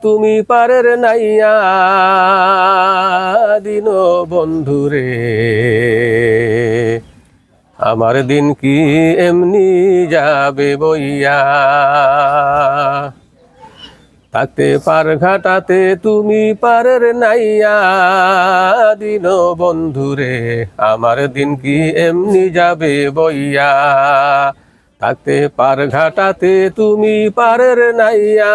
তুমি পারের নাইয়া, দিন বন্ধুরে আমার দিন কি এমনি যাবে বইয়া? তাতে পার ঘাটাতে তুমি পারের নাইয়া, দিন বন্ধুরে আমার দিন কি এমনি যাবে বইয়া? থাকতে পার ঘাটাতে তুমি পারের নাইয়া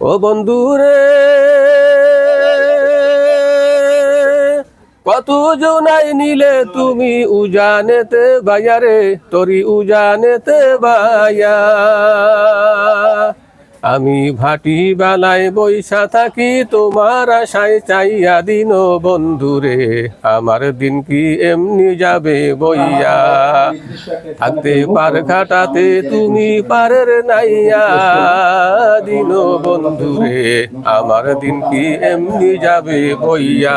ও বন্ধুরে, কত জনাই নিলে তুমি উজানেতে বায়ারে তরি উজানেতে বায়া আমি ভাটি বেলায় বৈশা থাকি, তোমার আশায় চাইয়া দিন বন্ধুরে, আমার দিন কি এমনি যাবে বইয়া? থাকতে পার ঘাটাতে তুমি পারের নাইয়া দিন বন্ধুরে আমার দিন কি এমনি যাবে বইয়া?